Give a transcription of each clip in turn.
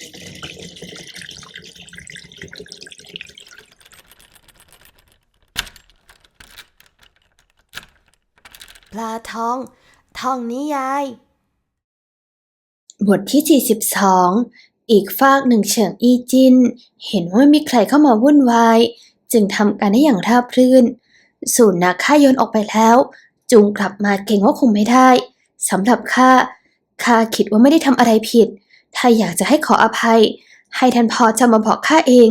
ปลาทอง ทองนิยาย บทที่ 42 อีกฝากหนึ่งเฉิงอีจิน เห็นว่าไม่มีใครเข้ามาวุ่นวาย จึงทำการได้อย่างราบรื่น สูนนาข้ายนออกไปแล้ว จุงกลับมาเก่งว่าคงไม่ได้สำหรับข้าข้าคิดว่าไม่ได้ทำอะไรผิด ถ้าอยากจะให้ขออภัย ให้ท่านพ่อจะมาบอกข้าเอง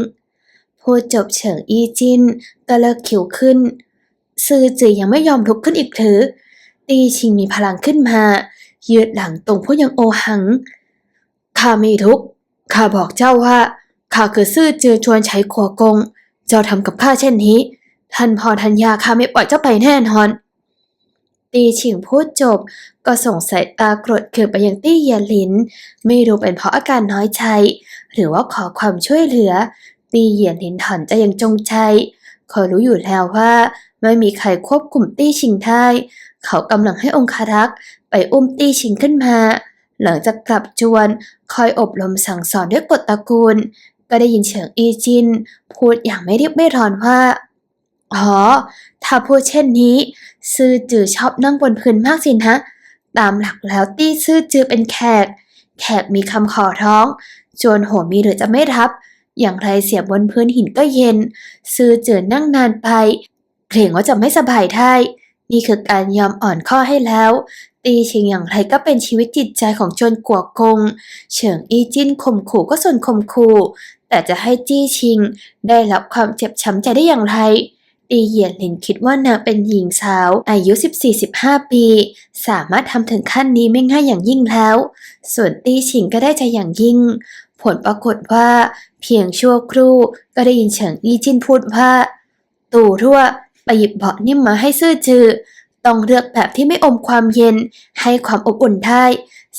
พูดจบเฉิงอีจินก็เลิกคิ้วขึ้น ซือจือยังไม่ยอมลุกขึ้นอีกหรือตีชิงมีพลังขึ้นมา ยืดหลังตรงผู้ยังโอหัง ข้าไม่ทุกข้าบอกเจ้าว่าข้าคือซื่อจือชวนใช้ขัวกง เจ้าทำกับข้าเช่นนี้ ท่านพอทัญญาข้าไม่ปล่อยเจ้าไปแน่นอน ตีฉิงพูดจบ ก็ส่งสายตากรดเคืองไปยังตี้เยียนหลิน ไม่รู้เป็นเพราะอาการน้อยใจ หรือว่าขอความช่วยเหลือ ตี้เหยียนหลินถอนใจอย่างจงใจเขารู้อยู่แล้วว่า ไม่มีใครควบคุมตี้ชิงได้เขากำลังให้องคารักษ์ไปอุ้มตี้ชิงขึ้นมา หลังจากกลับจวนคอยอบรมสั่งสอนด้วยกฎตระกูล ก็ได้ยินเฉิงอีจิน พูดอย่างไม่รีบไม่ร้อนว่า อ๋อ ถ้าพูดเช่นนี้ ซื่อจือชอบนั่งบนพื้นมากสินะ ตามหลักแล้วตี้ซื่อจือเป็นแขก แขกมีคำขอร้องจวนโหมีหรือจะไม่รับ อย่างไรเสียบบนพื้นหินก็เย็น ซื่อจือนั่งนานไป เกรงว่าจะไม่สบายได้ นี่คือการยอมอ่อนข้อให้แล้ว ตีชิงอย่างไรก็เป็นชีวิตจิตใจของจนกัวกง เฉิงอีจิ้นข่มขู่ก็ส่วนข่มขู่แต่จะให้จี้ชิง ได้รับความเจ็บช้ำใจได้อย่างไร ตีเหยียนหลินคิดว่านางเป็นหญิงสาว อายุ 14-15 ปี สามารถทำถึงขั้นนี้ไม่ง่ายอย่างยิ่งแล้ว ส่วนตี้ชิงก็ได้ใจอย่างยิ่ง ผลปรากฏว่า เพียงชั่วครู่ก็ได้ยินเฉิงอีจิ้นพูดว่า ตู่ทั่วไปหยิบเบาะนิ่มมาให้ซื่อจือ ต้องเลือกแบบที่ไม่อมความเย็น ให้ความอบอุ่นได้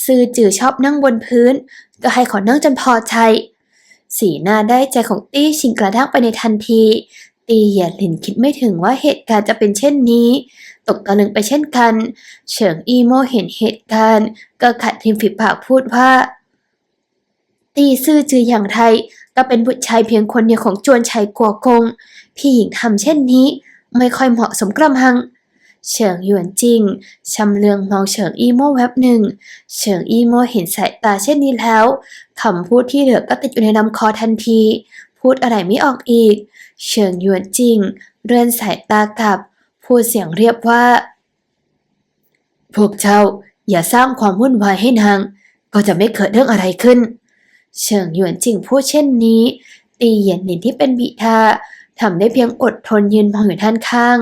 ซื่อจือชอบนั่งบนพื้น ก็ให้ขอนั่งจนพอใจสีหน้าได้ใจของตี้ชิงกระด้างไปในทันที ตีเหยียนหลินคิดไม่ถึงว่าเหตุการณ์จะเป็นเช่นนี้ ตกตะลึงไปเช่นกัน เฉิงอีโมเห็นเหตุการณ์ ก็ขัดริมฝีปากพูดว่า ตีซื่อจืออย่างไรก็เป็นบุตรชายเพียงคนเดียวของจวนชัยกัวกง พี่หญิงทำเช่นนี้ ไม่ค่อยเหมาะสมกระมังเฉิงหยวนจริง ชำเลืองมองเฉิงอีโม่แวบหนึ่ง เฉิงอีโม่เห็นสายตาเช่นนี้แล้ว คำพูดที่เหลือก็ติดอยู่ในลำคอทันที พูดอะไรไม่ออกอีก เฉิงหยวนจริง เรื่อนสายตากลับ พูดเสียงเรียบว่า พวกเจ้าอย่าสร้างความวุ่นวายให้นาง ก็จะไม่เกิดเรื่องอะไรขึ้น เฉิงหยวนจริงพูดเช่นนี้ ตีเหยียนหลินที่เป็นบิดาทำได้เพียงอดทนยืนมองอยู่ด้านข้าง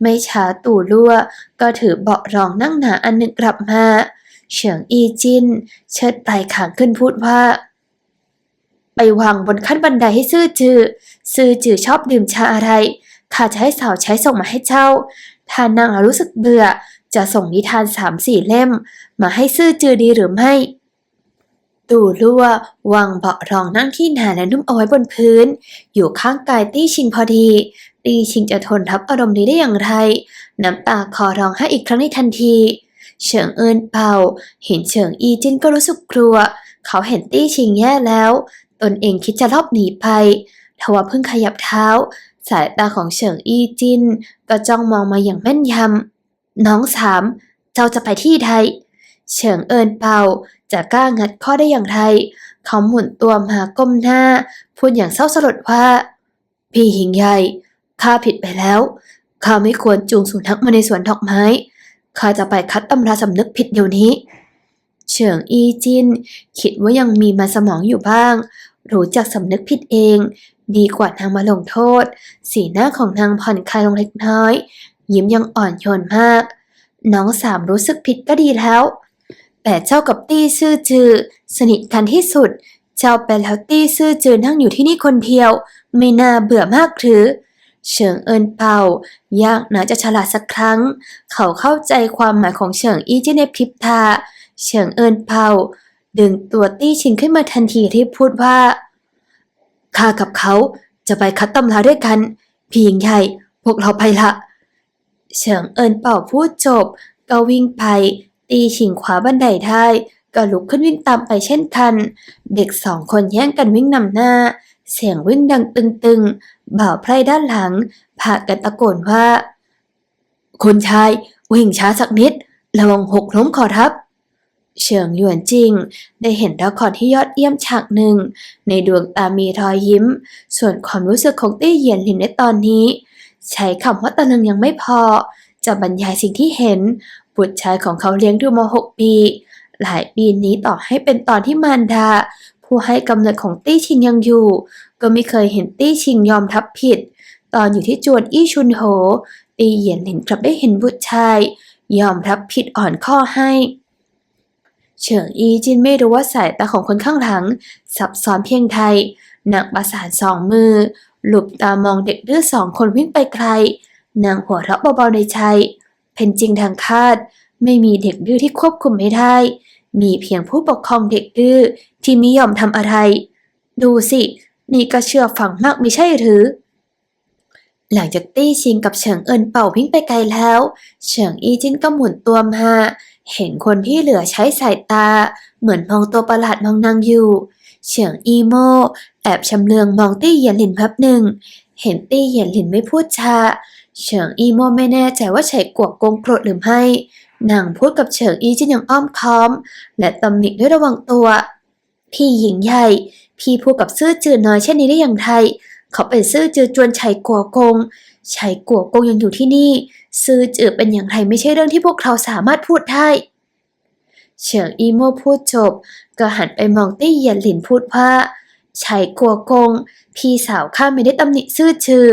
ไม่ช้าตู่ลั่ว ก็ถือเบาะรองนั่งหนาอันหนึ่งกลับมา เฉิงอีจิน เชิดปลายขางขึ้นพูดว่า ไปวางบนขั้นบันไดให้ซื่อจือซื่อจือชอบดื่มชาอะไรข้าจะให้สาวใช้ส่งมาให้เจ้า ถ้านางรู้สึกเบื่อ จะส่งนิทานสามสี่เล่ม มาให้ซื่อจือดีหรือไม่ ตู่ลั่ววางเบาะรองนั่งที่หนาและนุ่มเอาไว้บนพื้น อยู่ข้างกายตี้ชิงพอดี ตี้ชิงจะทนรับอารมณ์นี้ได้อย่างไร น้ำตาคอร้องไห้อีกครั้งในทันที เฉิงเอินเป่า เห็นเฉิงอีจินก็รู้สึกกลัว เขาเห็นตี้ชิงแย่แล้ว ตนเองคิดจะลอบหนีไปทว่าเพิ่งขยับเท้า สายตาของเฉิงอี้จินก็จ้องมองมาอย่างแม่นยำ น้องสาม เจ้าจะไปที่ใดเฉิงเอินเป่าจะกล้างัดข้อได้อย่างไร เขาหมุนตัวมาก้มหน้า พูดอย่างเศร้าสลดว่า พี่หญิงใหญ่ข้าผิดไปแล้วข้าไม่ควรจูงสุนัขมาในสวนดอกไม้ข้าจะไปคัดตำราสำนึกผิดเดี๋ยวนี้ ฉิงอีจิน คิดว่ายังมีมาสมองอยู่บ้าง รู้จักสำนึกผิดเอง ดีกว่านางมาลงโทษ สีหน้าของนางผ่อนคลายลงเล็กน้อย ยิ้มยังอ่อนโยนมาก น้องสามรู้สึกผิดก็ดีแล้ว แต่เจ้ากับตี้ซื่อจือ สนิทกันที่สุด เจ้าไปแล้วตี้ซื่อจือนั่งอยู่ที่นี่คนเดียว ไม่น่าเบื่อมากหรือเฉิงเอินเป่ายากนะจะฉลาดสักครั้ง เขาเข้าใจความหมายของเฉิงอี้จี้ในพริบตา เฉิงเอินเป่าดึงตัวตี้ชิงขึ้นมาทันทีที่พูดว่า ข้ากับเขาจะไปคัดตำราด้วยกันพี่หญิงใหญ่พวกเราไปละเฉิงเอินเป่าพูดจบ ก็วิ่งไป ตีชิงขวาบันไดได้ ก็ลุกขึ้นวิ่งตามไปเช่นกัน เด็กสองคนแย่งกันวิ่งนำหน้า เสียงวิ่งดังตึงๆ บ่าวไพร่ด้านหลังพากันตะโกนว่าคุณชายวิ่งช้าสักนิด ระวังหกล้มขอรับ เฉิงหยวนจริง ได้เห็นละครที่ยอดเยี่ยมฉากหนึ่ง ในดวงตามีรอยยิ้ม ส่วนความรู้สึกของตี้เหยียนหลินในตอนนี้ ใช้คำว่าตะลึงยังไม่พอ จะบรรยายสิ่งที่เห็น บุตรชายของเขาเลี้ยงดูมาหกปี หลายปีนี้ต่อให้เป็นตอนที่มารดา ผู้ให้กำเนิดของตี้ชิงยังอยู่ ก็ไม่เคยเห็นตี้ชิงยอมทับผิด ตอนอยู่ที่จวนอี้ชุนโห ตีเหยียนหลินกลับได้เห็นบุตรชาย ยอมรับผิดอ่อนข้อให้ เฉิงอีจินไม่รู้ว่าสายตาของคนข้างหลังซับซ้อนเพียงใดนางประสานสองมือ หลุบตามองเด็กดื้อสองคนวิ่งไปไกลนางหัวเราะเบาๆในใจเป็นจริงทางคาด ไม่มีเด็กดื้อที่ควบคุมไม่ได้ มีเพียงผู้ปกครองเด็กดื้อที่ไม่ยอมทำอะไร ดูสิ นี่ก็เชื่อฟังมากไม่ใช่หรือ หลังจากตี้ชิงกับเฉิงเอินเป่าวิ่งไปไกลแล้ว เฉิงอีจินก็หมุนตัวมา เห็นคนที่เหลือใช้สายตา เหมือนมองตัวประหลาดมองนางอยู่ เฉิงอีโมแอบชำเลืองมองตี้เหยียนหลินแป๊บหนึ่ง เห็นตี้เหยียนหลินไม่พูดชาเฉิงอีโมไม่แน่ใจว่าใช้กวกกงโกรธหรือไม่ นางพูดกับเฉิงอีจินอย่างอ้อมค้อม และตำหนิด้วยระวังตัว พี่หญิงใหญ่ พี่พูดกับซื่อจือน้อยเช่นนี้ได้อย่างไร เขาเป็นซื่อจือจวนชัยกัวกงชัยกัวกงยังอยู่ที่นี่ ซื่อจือเป็นอย่างไรไม่ใช่เรื่องที่พวกเราสามารถพูดได้เฉิงอีโม่พูดจบ ก็หันไปมองตี้เหยียนหลินพูดว่าชัยกัวกง พี่สาวข้าไม่ได้ตำหนิซื่อจือ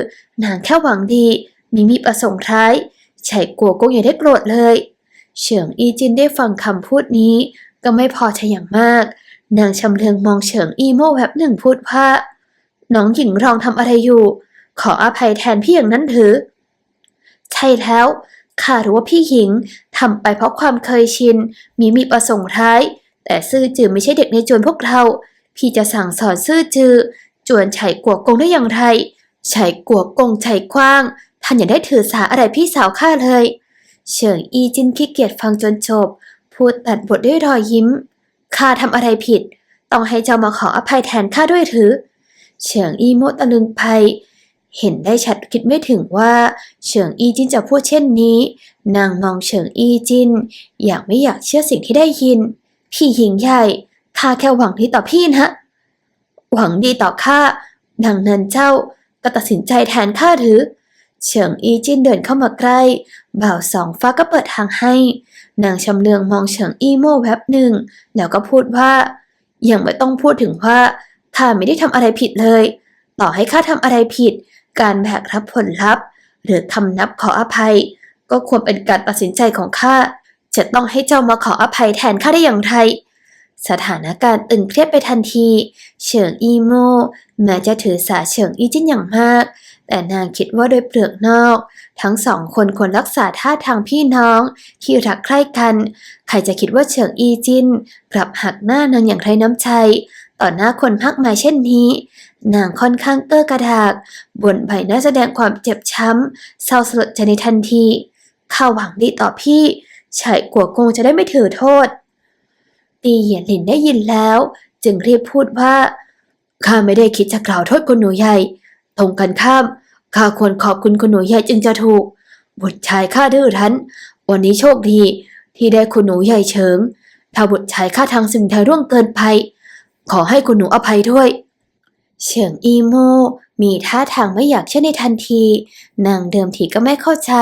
นางแค่หวังดีมิมีประสงค์ร้ายชัยกัวกงอย่าได้โกรธเลยเฉิงอีจินได้ฟังคำพูดนี้ ก็ไม่พอใจอย่างมาก นางชำเลืองมองเฉิงอีโม่แวบหนึ่งพูดว่า น้องหญิงรองทำอะไรอยู่ ขออภัยแทนพี่อย่างนั้นหรือใช่แล้วข้ารู้ว่าพี่หญิงทำไปเพราะความเคยชิน มีมีประสงค์ร้าย แต่ซื่อจือไม่ใช่เด็กในจวนพวกเรา พี่จะสั่งสอนซื่อจือ จวนไฉกัวกงได้อย่างไรไฉกัวกงไฉกว้าง ท่านอย่าได้ถือสาอะไรพี่สาวข้าเลย เฉิงอีจินขี้เกียจฟังจนจบ พูดตัดบทด้วยรอยยิ้ม ข้าทำอะไรผิด ต้องให้เจ้ามาขออภัยแทนข้าด้วยหรือ เฉิงอีโมตะลึงไปเห็นได้ชัดคิดไม่ถึงว่าเฉิงอีจินจะพูดเช่นนี้ นางมองเฉิงอีจินอยากไม่อยากเชื่อสิ่งที่ได้ยิน พี่หญิงใหญ่ข้าแค่หวังดีต่อพี่นะ หวังดีต่อข้าดังนั้นเจ้าก็ตัดสินใจแทนข้าหรือ เฉิงอีจินเดินเข้ามาใกล้ บ่าวสองฟ้าก็เปิดทางให้ นางชำเลืองมองเฉิงอีโม่แวบหนึ่ง แล้วก็พูดว่ายังไม่ต้องพูดถึงว่า ข้าไม่ได้ทำอะไรผิดเลย ต่อให้ข้าทำอะไรผิด การแบกรับผลลัพธ์ หรือคำนับขออภัย ก็ควรเป็นการตัดสินใจของข้าจะต้องให้เจ้ามาขออภัยแทนข้าได้อย่างไร สถานการณ์ตึงเครียดไปทันที เฉิงอีโม่แม้จะถือสาเฉิงอีจิ้นอย่างมาก แต่นางคิดว่าโดยเปลือกนอก ทั้งสองคนควรรักษาท่าทางพี่น้องที่รักใคร่กัน ใครจะคิดว่าเฉิงอีจินกลับหักหน้านางอย่างไรน้ำใจ ต่อหน้าคนมากมาเช่นนี้ นางค่อนข้างเก้อกระดากบนใบหน้าแสดงความเจ็บช้ำเศร้าสลดใจในทันทีข้าหวังดีต่อพี่ชายกัวกงจะได้ไม่ถือโทษ ตีเหยียนหลินได้ยินแล้ว จึงรีบพูดว่าข้าไม่ได้คิดจะกล่าวโทษคุณหนูใหญ่ตรงกันข้ามข้าควรขอบคุณคุณหนูใหญ่จึงจะถูก บุตรชายข้าดื้อรั้น วันนี้โชคดีที่ได้คุณหนูใหญ่เฉิง ถ้าบุตรชายข้าทางสิ่งใดร่วงเกินไป ขอให้คุณหนูอภัยด้วย เฉิงอีโมมีท่าทางไม่อยากเชื่อในทันที นางเดิมทีก็ไม่เข้าใจ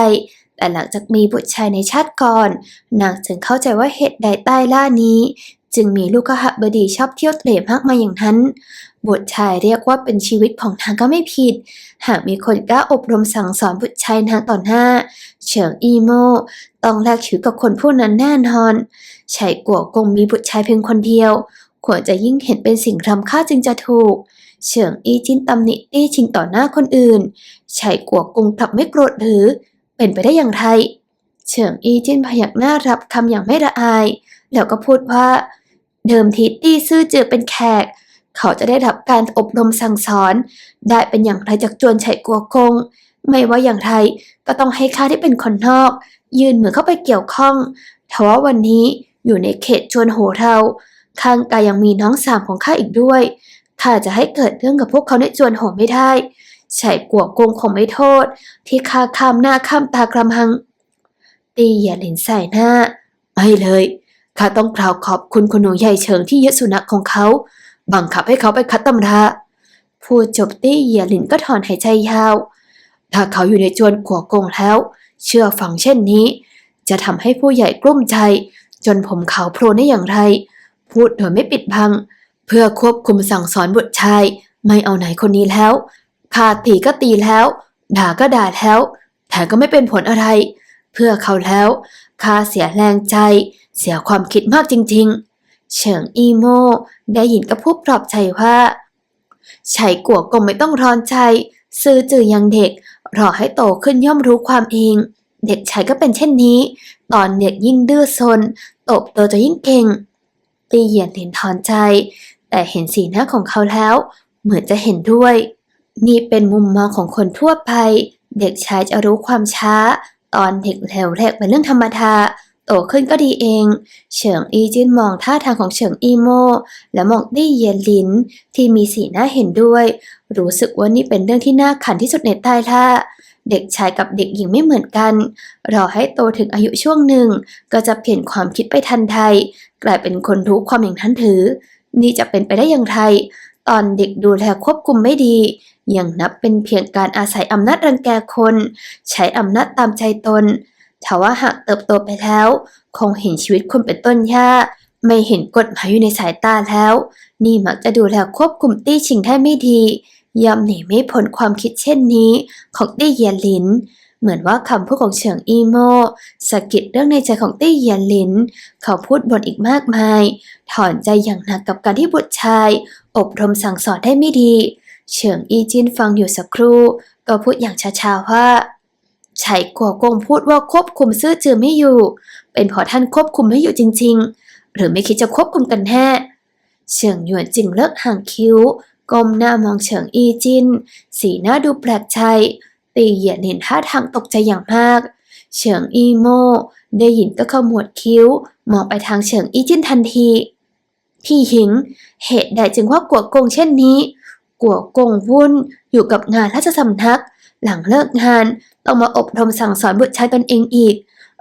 แต่หลังจากมีบุตรชายในชาติก่อน นางจึงเข้าใจว่าเหตุใดใต้ล่านี้ จึงมีลูกกหบดีชอบเที่ยวเตร่มากมาอย่างนั้น บุตรชายเรียกว่าเป็นชีวิตของนางก็ไม่ผิด หากมีคนกล้าอบรมสั่งสอนบุตรชายนางต่อหน้า เฉิงอีโมต้องแลกชีวิตกับคนผู้นั้นแน่นอนชายกัวกงมีบุตรชายเพียงคนเดียว ควรจะยิ่งเห็นเป็นสิ่งรำค่าจึงจะถูก เฉิงอีจินตำหนิตี้ชิงต่อหน้าคนอื่นชายกัวกงกลับไม่โกรธหรือ เป็นไปได้อย่างไรเฉิงอีจินพยักหน้ารับคำอย่างไม่ละอาย แล้วก็พูดว่า เดิมทีตี้ซื่อจือเป็นแขก เขาจะได้รับการอบรมสั่งสอน ได้เป็นอย่างไรจากจวนไฉกัวกง ไม่ว่าอย่างไรก็ต้องให้ข้าที่เป็นคนนอก ยื่นมือเข้าไปเกี่ยวข้องทว่าวันนี้อยู่ในเขตชวนโหเรา ข้างกายยังมีน้องสามของข้าอีกด้วย ข้าจะให้เกิดเรื่องกับพวกเขาในจวนโหไม่ได้ใช่กัวกงคงไม่โทษ ที่ข้าข้ามหน้าข้ามตากระมัง ตีเหยียดหลินใส่หน้า ไม่เลย ข้าต้องกล่าวขอบคุณคุณหนูใหญ่เฉิงที่ยึดสุนัขของเขา บังคับให้เขาไปคัดตำราพูดจบตี้เหยียหลินก็ถอนหายใจยาว ถ้าเขาอยู่ในจวนกัวกงแล้ว เชื่อฟังเช่นนี้ จะทำให้ผู้ใหญ่กลุ้มใจ จนผมเขาโพลนได้อย่างไร พูดโดยไม่ปิดบัง เพื่อควบคุมสั่งสอนบุตรชาย ไม่เอาไหนคนนี้แล้วข้าตีก็ตีแล้ว ด่าก็ด่าแล้ว แต่ก็ไม่เป็นผลอะไร เพื่อเขาแล้วข้าเสียแรงใจ เสียความคิดมากจริง ๆ เฉิงอีโมได้ยินก็พูดปลอบใจว่าไฉกัวกงไม่ต้องร้อนใจ ซื้อจือยังเด็ก รอให้โตขึ้นย่อมรู้ความเอง เด็กชายก็เป็นเช่นนี้ ตอนเด็กยิ่งดื้อซนโตบโตจะยิ่งเก่ง ตีเหยียนเห็นถอนใจ แต่เห็นสีหน้าของเขาแล้ว เหมือนจะเห็นด้วย นี่เป็นมุมมองของคนทั่วไป เด็กชายจะรู้ความช้า ตอนเด็กแถวแรกเป็นเรื่องธรรมดาโตขึ้นก็ดีเอง เฉิงอีจินมองท่าทางของเฉิงอีโม และมองตี้เยียนลินที่มีสีหน้าเห็นด้วย รู้สึกว่านี่เป็นเรื่องที่น่าขันที่สุดในใต้ท่าเด็กชายกับเด็กหญิงไม่เหมือนกัน รอให้โตถึงอายุช่วงหนึ่ง ก็จะเปลี่ยนความคิดไปทันใด กลายเป็นคนรู้ความอย่างนั้นถือ นี่จะเป็นไปได้อย่างไร ตอนเด็กดูแลควบคุมไม่ดี ยังนับเป็นเพียงการอาศัยอำนาจรังแกคน ใช้อำนาจตามใจตนถ้าว่าหากเติบโตไปแล้ว คงเห็นชีวิตคนเป็นต้นหญ้าไม่เห็นกฎหมายอยู่ในสายตาแล้ว นี่มักจะดูแลควบคุมตี้ชิงได้ไม่ดีย่อมหนีไม่พ้นความคิดเช่นนี้ ของตี้เยียนลิน เหมือนว่าคำพูดของเฉิงอีโมสะกิดเรื่องในใจของตี้เหยียนหลิน เขาพูดบนอีกมากมาย ถอนใจอย่างหนักกับการที่บุตรชาย อบรมสั่งสอนได้ไม่ดี เฉิงอีจินฟังอยู่สักครู่ ก็พูดอย่างช้าๆว่าไฉกัวกงพูดว่าควบคุมซื่อจือไม่อยู่ เป็นเพราะท่านควบคุมไม่อยู่จริง ๆ หรือไม่คิดจะควบคุมกันแน่เฉิงหยวนจิงเลิกห่างคิ้วก้มหน้ามองเฉิงอีจิน สีหน้าดูแปลกใจ ตีเหยียนเห็นท่าทางตกใจอย่างมาก เฉิงอีโมได้ยินก็ขมวดคิ้ว มองไปทางเฉิงอีจินทันที พี่หิง เหตุใดจึงว่ากัวกงเช่นนี้ กัวกงวุ่นอยู่กับงานราชสำนัก หลังเลิกงานต้องมาอบรมสั่งสอนบุตรชายตนเองอีก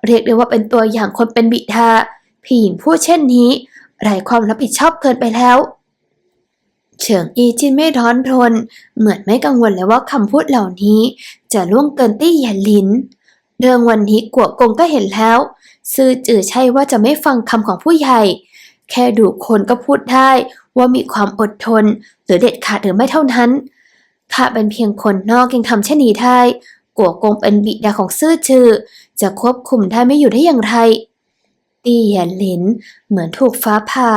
เรียกได้ว่าเป็นตัวอย่างคนเป็นบิดาพี่หญิงพูดเช่นนี้ไร้ความรับผิดชอบเกินไปแล้ว เฉิงอีจินไม่ร้อนรน เหมือนไม่กังวลเลยว่าคำพูดเหล่านี้ จะล่วงเกินตี้หยียนลิน เรื่องวันนี้กัวกงก็เห็นแล้ว ซื่อจื่อใช่ว่าจะไม่ฟังคำของผู้ใหญ่ แค่ดูคนก็พูดได้ว่ามีความอดทน หรือเด็ดขาดหรือไม่เท่านั้น ข้าเป็นเพียงคนนอกยังทำเช่นนี้ได้กัวกงเป็นบิดาของซื่อจื่อจะควบคุมได้ไม่อยู่ได้อย่างไร ตีเหยียนหลิน เหมือนถูกฟ้าผ่า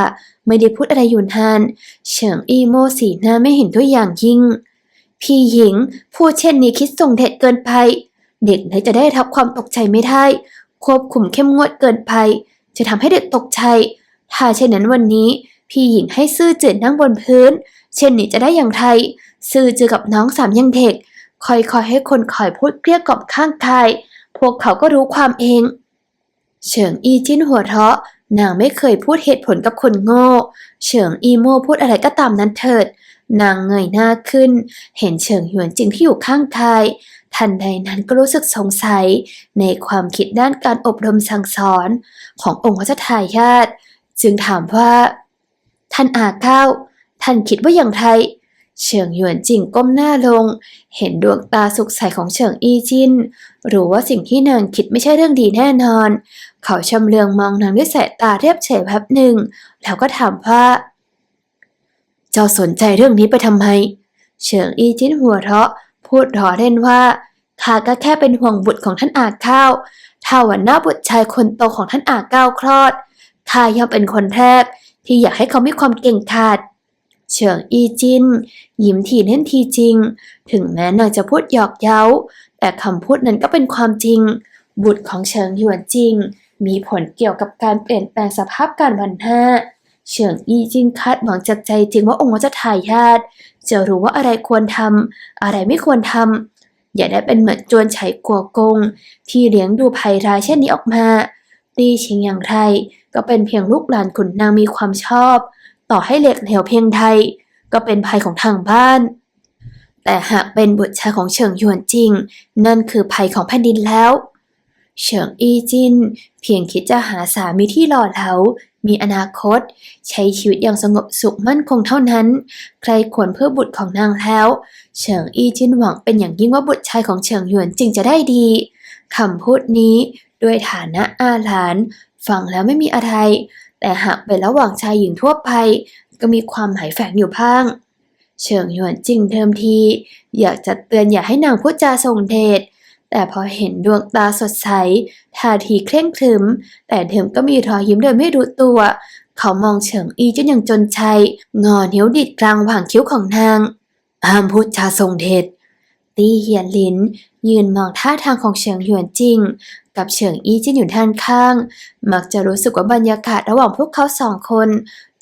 ไม่ได้พูดอะไรอยู่นานเฉิงอีโมสีหน้าไม่เห็นด้วยอย่างยิ่ง พี่หญิงพูดเช่นนี้คิดส่งเด็ดเกินไป เด็กไหนจะได้รับความตกใจไม่ได้ ควบคุมเข้มงวดเกินไป จะทำให้เด็กตกใจ ถ้าเช่นนั้นวันนี้ พี่หญิงให้ซื่อจืดนั่งบนพื้น เช่นนี้จะได้อย่างไรซื่อจือกับน้องสามยังเด็กคอยๆให้คนคอยพูดเกลี้ยกล่อมข้างกาย พวกเขาก็รู้ความเอง เฉิงอีจิ้นหัวเราะ นางไม่เคยพูดเหตุผลกับคนโง่ เฉิงอีโม่พูดอะไรก็ตามนั้นเถิด นางเงยหน้าขึ้น เห็นเฉิงหยวนจิงที่อยู่ข้างกาย ทันใดนั้นก็รู้สึกสงสัย ในความคิดด้านการอบรมสั่งสอนขององค์พรัชทายาทจึงถามว่า ท่านอาเก้า ท่านคิดว่าอย่างไร เฉิงหยวนจิงก้มหน้าลง เห็นดวงตาสุขใสของเฉิงอีจินรู้ว่าสิ่งที่นางคิดไม่ใช่เรื่องดีแน่นอน เขาชำเลืองมองนางด้วยสายตาเรียบเฉยแป๊บหนึ่ง แล้วก็ถามว่า เจ้าสนใจเรื่องนี้ไปทำไม เฉิงอีจินหัวเราะ พูดล้อเล่นว่าข้าก็แค่เป็นห่วงบุตรของท่านอาข้าวถ้าวันหน้าบุตรชายคนโตของท่านอาก้าวคลอดข้าย่อมเป็นคนแรกที่อยากให้เขามีความเก่งกาจ เฉิงอีจิน ยิ้มทีเล่นทีจริง ถึงแม้นางจะพูดหยอกเย้า แต่คำพูดนั้นก็เป็นความจริง บุตรของเฉิงหยวนจริง มีผลเกี่ยวกับการเปลี่ยนแปลงสภาพการวันห้าเฉิงอีจินคาดหวังจากใจจริงว่าองค์จะทายญาทจะรู้ว่าอะไรควรทำอะไรไม่ควรทำอย่าได้เป็นเหมือนจวนไฉกัวกง ที่เลี้ยงดูภัยร้ายเช่นนี้ออกมาตีชิงอย่างไรก็เป็นเพียงลูกหลานขุนนางมีความชอบ ต่อให้เหล็กเหลวเพียงใดก็เป็นภัยของทางบ้าน แต่หากเป็นบุตรชายของเฉิงหยวนจริง นั่นคือภัยของแผ่นดินแล้ว เฉิงอีจิน เพียงคิดจะหาสามีที่หล่อเหลา มีอนาคต ใช้ชีวิตอย่างสงบสุขมั่นคงเท่านั้น ใครควรเพื่อบุตรของนางแล้ว เฉิงอีจินหวังเป็นอย่างยิ่งว่าบุตรชายของเฉิงหยวนจริงจะได้ดีคำพูดนี้ด้วยฐานะอาหลาน ฟังแล้วไม่มีอะไร แต่หากเป็นระหว่างชายหญิงทั่วไปก็มีความหมายแฝงอยู่บ้าง เฉิงหยวนจริงเดิมที อยากจะเตือนอย่าให้นางพูดจาส่งเดชแต่พอเห็นดวงตาสดใสท่าทีเคร่งครึม แต่เดิมก็มีรอยยิ้มโดยไม่รู้ตัว เขามองเฉิงอีจนอย่างจนชัยงอนิ้วดิดกลางหว่างคิ้วของนางห้ามพูดจาทรงเดชตีเหียนลิน ยืนมองท่าทางของเฉิงหยวนจริง กับเฉิงอี้จิ้นอยู่ด้านข้าง มักจะรู้สึกว่าบรรยากาศระหว่างพวกเขาสองคน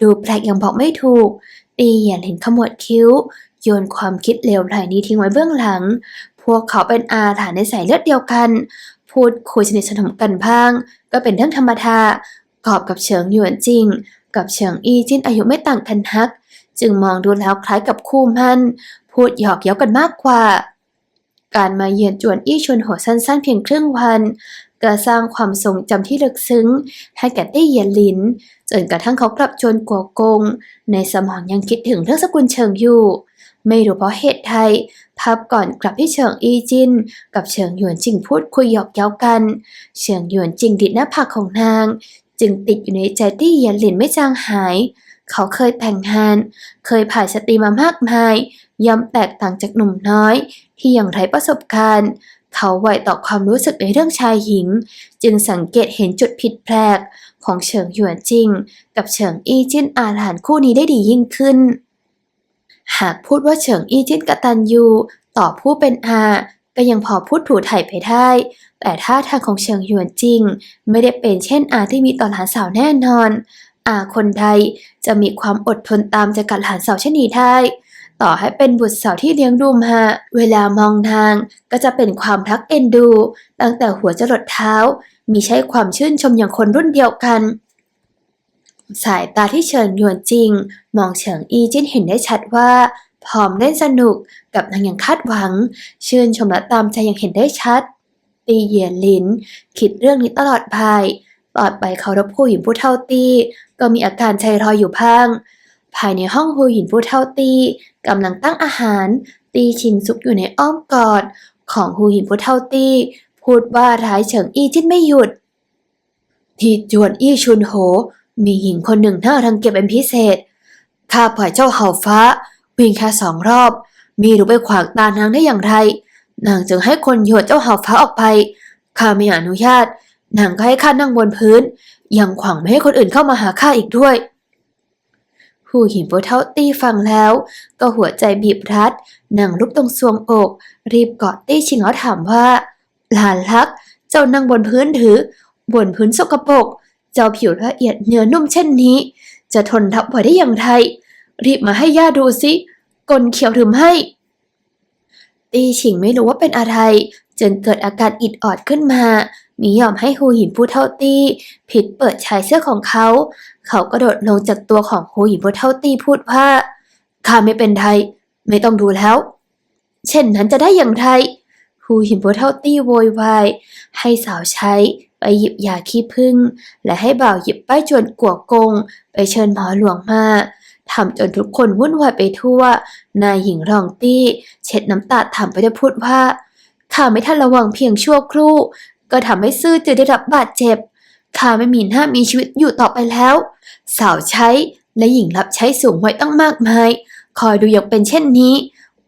ดูแปลกอย่างบอกไม่ถูกตีเหียนลินขมวดคิ้ว โยนความคิดเลวร้ายนี้ทิ้งไว้เบื้องหลัง พวกเขาเป็นอาถรรพ์ในสายเลือดเดียวกัน พูดคุยสนิทสนมกันบ้าง ก็เป็นเรื่องธรรมดากอบกับเฉิงหยวนจริง กับเฉิงอี้จินอายุไม่ต่างกันนัก จึงมองดูแล้วคล้ายกับคู่มั่น พูดหยอกเย้ากันมากกว่า การมาเยือนจวนอี้ชวนโหสั้นๆ เพียงครึ่งวันก็สร้างความทรงจำที่ลึกซึ้ง ให้แก่ตี้เยียนหลิน จนกระทั่งเขากลับจวนกัวกง ในสมองยังคิดถึงเรื่องสกุลเฉิงอยู่ ไม่รู้เพราะเหตุใดภาพก่อนกลับที่เฉิงอีจิน กับเฉิงหยวนจิงพูดคุยหยอกเย้ากัน เฉิงหยวนจิงดิดหน้าผากของนาง จึงติดอยู่ในใจตี้เยียนหลินไม่จางหาย เขาเคยแต่งงานเคยผ่านสตรีมามากมาย ย่อมแตกต่างจากหนุ่มน้อย ที่ยังไร้ประสบการณ์ เขาไวต่อความรู้สึกในเรื่องชายหญิง จึงสังเกตเห็นจุดผิดแปลก ของเฉิงหยวนจริง กับเฉิงอี้จิ้นอาหลานคู่นี้ได้ดียิ่งขึ้น หากพูดว่าเฉิงอี้จิ้นกตัญญูต่อผู้เป็นอาก็ยังพอพูดถูถ่ายไปได้ แต่ท่าทางของเฉิงหยวนจริง ไม่ได้เป็นเช่นอาที่มีต่อหลานสาวแน่นอน อาคนใดจะมีความอดทนตามจะกัดหลานสาวชนีได้ ต่อให้เป็นบุตรสาวที่เลี้ยงดูมาเวลามองนางก็จะเป็นความรักเอ็นดู ตั้งแต่หัวจรดเท้า มีใช้ความชื่นชมอย่างคนรุ่นเดียวกัน สายตาที่เฉิงหยวนจริง มองเฉิงอีจิ้นเห็นได้ชัดว่าพร้อมเล่นสนุกกับนางอย่างคาดหวัง ชื่นชมและตามใจอย่างเห็นได้ชัดตีเหยียนลิน คิดเรื่องนี้ตลอดไป ตลอดไปเขารบผู้หญิงผู้เท่าตีก็มีอาการใจรอยอยู่พังภายในห้องหูหญิงผู้เท่าตีกำลังตั้งอาหาร ตีชิงซุกอยู่ในอ้อมกอด ของหูหญิงผู้เท่าตีพูดว่าร้ายเฉิงอี้จิ้นไม่หยุด ที่จวนอี้ชุนโห มีหญิงคนหนึ่งน่ารังเกียจเป็นพิเศษข้าปล่อยเจ้าเห่าฟ้าวิ่งแค่สองรอบ มีรู้ไปขวางตานางได้อย่างไรนางจึงให้คนโยนเจ้าเห่าฟ้าออกไปข้าไม่อนุญาต นางก็ให้ข้านั่งบนพื้น ยังขวางไม่ให้คนอื่นเข้ามาหาข้าอีกด้วย ผู้หญิงผู้เท่าตี้ฟังแล้ว ก็หัวใจบีบรัดนางลุกตรงซวงอก รีบกอดตี้ชิงแล้วถามว่าหลานรัก เจ้านั่งบนพื้นถือ บนพื้นสกปรกเจ้าผิวละเอียดเนื้อนุ่มเช่นนี้ จะทนรับไหวได้อย่างไรรีบมาให้ย่าดูสิกลเขียวหรือไม่ตีฉิงไม่รู้ว่าเป็นอะไรจึงเกิดอาการอิดออดขึ้นมา มียอมให้ฮูหินผู้เท่าตี้ผิดเปิดชายเสื้อของเขา เขากระโดดลงจากตัวของฮูหินผู้เท่าตี้พูดว่าข้าไม่เป็นไรไม่ต้องดูแล้ว เช่นนั้นจะได้อย่างไรฮูหินผู้เท่าตี้โวยวายให้สาวใช้ไปหยิบยาขี้ผึ้งและให้บ่าวหยิบป้ายจวนกัวกง ไปเชิญหมอหลวงมาทำจนทุกคนวุ่นวายไปทั่ว นายหญิงรองตี้ เช็ดน้ำตาถามไปด้วยพูดว่าข้าไม่ทันระวังเพียงชั่วครู่ ก็ทำให้ซื่อจือได้รับบาดเจ็บข้าไม่มีหน้ามีชีวิตอยู่ต่อไปแล้ว สาวใช้และหญิงรับใช้สูงไว้ตั้งมากมาย คอยดูอย่างเป็นเช่นนี้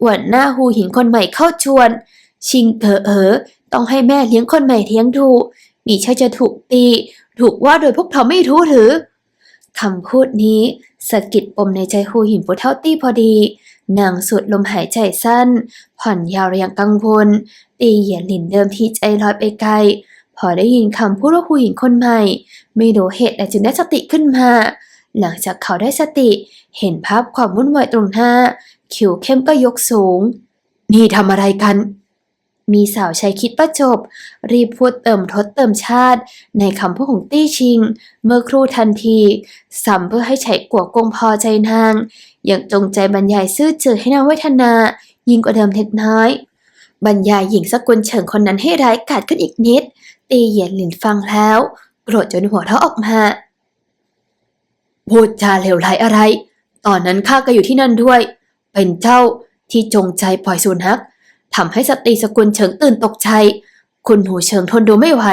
อวดหน้าหูหินคนใหม่เข้าชวน ชิงเออเออต้องให้แม่เลี้ยงคนใหม่เลี้ยงดูมีใช่จะถูกตี ถูกว่าโดยพวกเขาไม่รู้หรือคำพูดนี้สะกิดปมในใจฮูหินผู้เท่าตี้พอดี นางสูดลมหายใจสั้น ผ่อนยาวอย่างกังวล ตีเหยียนหลินเดิมที่ใจลอยไปไกล พอได้ยินคำพูดว่าผู้หญิงคนใหม่ ไม่รู้เหตุใดจึงได้สติขึ้นมา หลังจากเขาได้สติ เห็นภาพความวุ่นวายตรงหน้า คิวเข้มก็ยกสูง นี่ทำอะไรกัน มีสาวใช้คิดประจบ รีบพูดเติมทศเติมชาติ ในคำพูดของตี้ชิง เมื่อครู่ทันทีซ้ำเพื่อให้ไฉกัวกงพอใจนาง อยังจงใจบรรยายซื่อจือให้นางเวทนา ยิ่งกว่าเดิมเล็กน้อย บรรยายหญิงสกุลเฉิงคนนั้นให้ร้ายกาจขึ้นอีกนิด ตีเหยียนหลินฟังแล้ว โกรธจนหัวเราะออกมาพูดจาเลวไหลอะไร ตอนนั้นข้าก็อยู่ที่นั่นด้วย เป็นเจ้าที่จงใจปล่อยสุนัข ทำให้สตรีสกุลเฉิงตื่นตกใจ คุณหูเฉิงทนดูไม่ไหว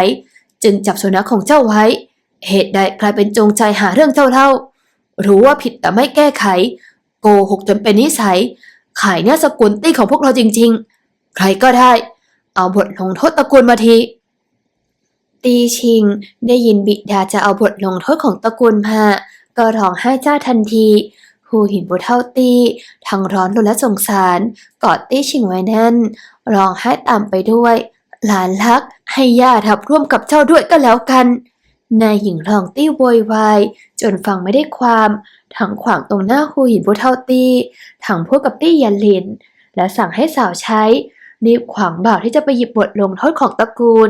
จึงจับสุนัขของเจ้าไว้ เหตุใดกลายเป็นจงใจหาเรื่องเจ้าเล่า รู้ว่าผิดแต่ไม่แก้ไข โกหกจนเป็นนิสัย ขายหน้าสกุลตี้ของพวกเราจริง ๆ ใครก็ได้ เอาบทลงโทษตระกูลมาทีตีชิง ได้ยินบิดาจะเอาบทลงโทษของตระกูลมาก็ร้องไห้จ้าทันที หูหินบุเท่าตี้ทั้งร้อนรนและสงสาร กอดตี้ชิงไว้แน่น ร้องไห้ตามไปด้วย หลานรัก ให้ย่าทับร่วมกับเจ้าด้วยก็แล้วกัน นายหญิงรองตี้โวยวายจนฟังไม่ได้ความ ทั้งขวางตรงหน้าหูหินบุเท่าตี้ ทั้งพูดกับตี้ยันลิน และสั่งให้สาวใช้รีบขวางบ่าวที่จะไปหยิบบทลงโทษของตระกูล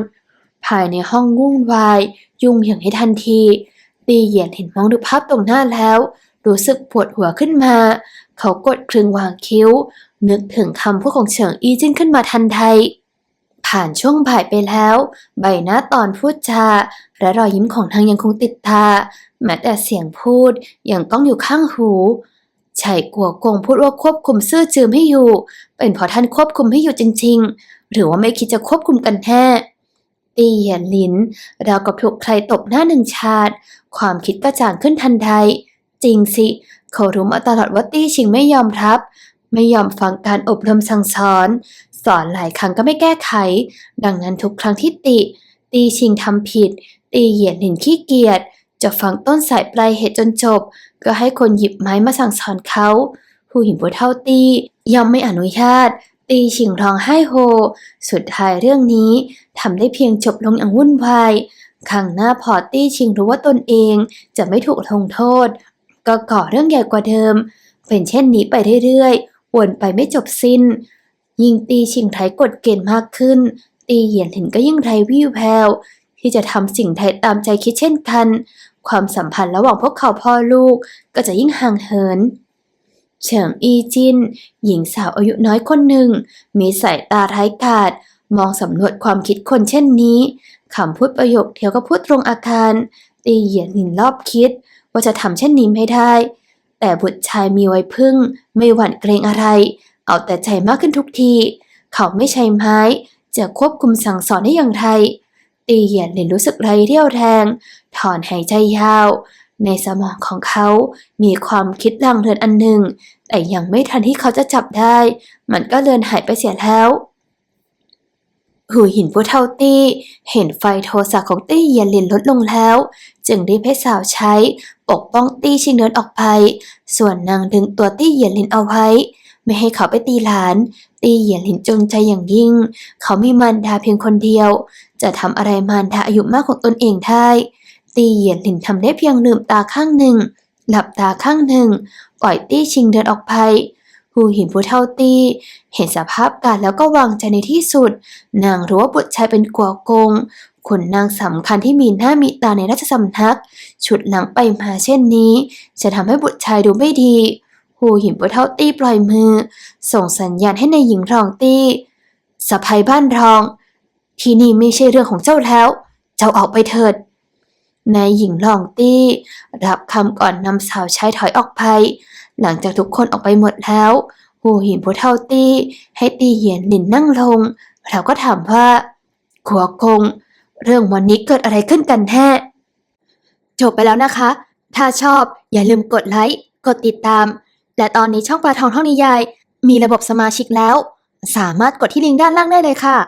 ภายในห้องวุ่นวาย ยุ่งอย่างให้ทันที ตีเหยียนเห็นมองดูภาพตรงหน้าแล้ว รู้สึกปวดหัวขึ้นมา เขากดครึงวางคิ้ว นึกถึงคำพูดของเฉิงอีจิ้นขึ้นมาทันใดผ่านช่วงบ่ายไปแล้ว ใบหน้าตอนพูดจาและรอยยิ้มของนางยังคงติดตา แม้แต่เสียงพูดยังก้องอยู่ข้างหูไฉกัวกงพูดว่าควบคุมซื่อจือไม่อยู่ เป็นเพราะท่านควบคุมให้อยู่จริง ๆ หรือว่าไม่คิดจะควบคุมกันแน่ตีเหยียนลิ้นราวกับถูกใครตบหน้าหนึ่งชาติ ความคิดกระจ่างขึ้นทันใด จริงสิ เขารู้มาตลอดว่าตี้ชิงไม่ยอมรับ ไม่ยอมฟังการอบรมสั่งสอน สอนหลายครั้งก็ไม่แก้ไข ดังนั้นทุกครั้งที่ติ ตีชิงทำผิด ตีเหยียนหลินขี้เกียจจะฟังต้นสายปลายเหตุจนจบ ก็ให้คนหยิบไม้มาสั่งสอนเขา ผู้หินผู้เท่าตียอมไม่อนุญาต ตีชิงร้องไห้โฮ สุดท้ายเรื่องนี้ทำได้เพียงจบลงอย่างวุ่นวายครั้งหน้าพอตี้ชิงรู้ว่าตนเองจะไม่ถูกลงโทษ ก็ก่อเรื่องใหญ่กว่าเดิม เป็นเช่นนี้ไปเรื่อยๆ วนไปไม่จบสิ้น ยิ่งตีชิงไทยกดเกณฑ์มากขึ้น ตีเหยียนเห็นก็ยิ่งไร้วิวแววที่จะทำสิ่งไทยตามใจคิดเช่นกัน ความสัมพันธ์ระหว่างพวกเขาพ่อลูกก็จะยิ่งห่างเหินเฉิงอีจิน หญิงสาวอายุน้อยคนหนึ่ง มีสายตาร้ายกาจมองสำรวจความคิดคนเช่นนี้คำพูดประโยคเดียวก็พูดตรงอาการตีเหยียนหินรอบคิด ว่าจะทำเช่นนี้ไม่ได้ แต่บุตรชายมีไว้พึ่ง ไม่หวั่นเกรงอะไร เอาแต่ใจมากขึ้นทุกที เขาไม่ใช้ไม้ จะควบคุมสั่งสอนได้อย่างไร ตีเหยียนหลินรู้สึกไรเรี่ยวแรงถอนหายใจยาว ในสมองของเขา มีความคิดลังเรือนอันหนึ่ง แต่ยังไม่ทันที่เขาจะจับได้ มันก็เลือนหายไปเสียแล้ว หูหินผู้เท่าตี้ เห็นไฟโทสะของตี้เยียนหลินลดลงแล้ว จึงรีบให้สาวใช้ ปกป้องตี้ชิงเดินออกไป ส่วนนางดึงตัวตี้เยียนหลินเอาไว้ ไม่ให้เขาไปตีหลาน ตี้เยียนหลินจงใจอย่างยิ่ง เขามีมารดาเพียงคนเดียว จะทำอะไรมารดาอายุมากของตนเองได้ ตี้เยียนหลินทำได้เพียงลืมตาข้างหนึ่ง หลับตาข้างหนึ่ง ปล่อยตี้ชิงเดินออกไป หูหินผู้เท่าตี้เห็นสภาพการแล้วก็วางใจในที่สุด นางรู้ว่าบุตรชายเป็นกัวกงขุนนางสำคัญที่มีหน้ามีตาในราชสำนัก ชุดหลังไปมาเช่นนี้ จะทำให้บุตรชายดูไม่ดีหูหินผู้เท่าตี้ปล่อยมือ ส่งสัญญาณให้ในายหญิงรองตี้สะพายบ้านรอง ที่นี่ไม่ใช่เรื่องของเจ้าแล้ว เจ้าออกไปเถิดนายหญิงรองตี้ รับคำก่อนนำสาวใช้ถอยออกไป หลังจากทุกคนออกไปหมดแล้วหูหินผู้เท่าตี้ให้ตีเหยียนหลินนั่งลง แล้วก็ถามว่าขัวกงเรื่องวันนี้เกิดอะไรขึ้นกันแท้จบไปแล้วนะคะ ถ้าชอบอย่าลืมกดไลค์ กดติดตาม และตอนนี้ช่องปลาทองท่องนิยาย มีระบบสมาชิกแล้ว สามารถกดที่ลิงก์ด้านล่างได้เลยค่ะ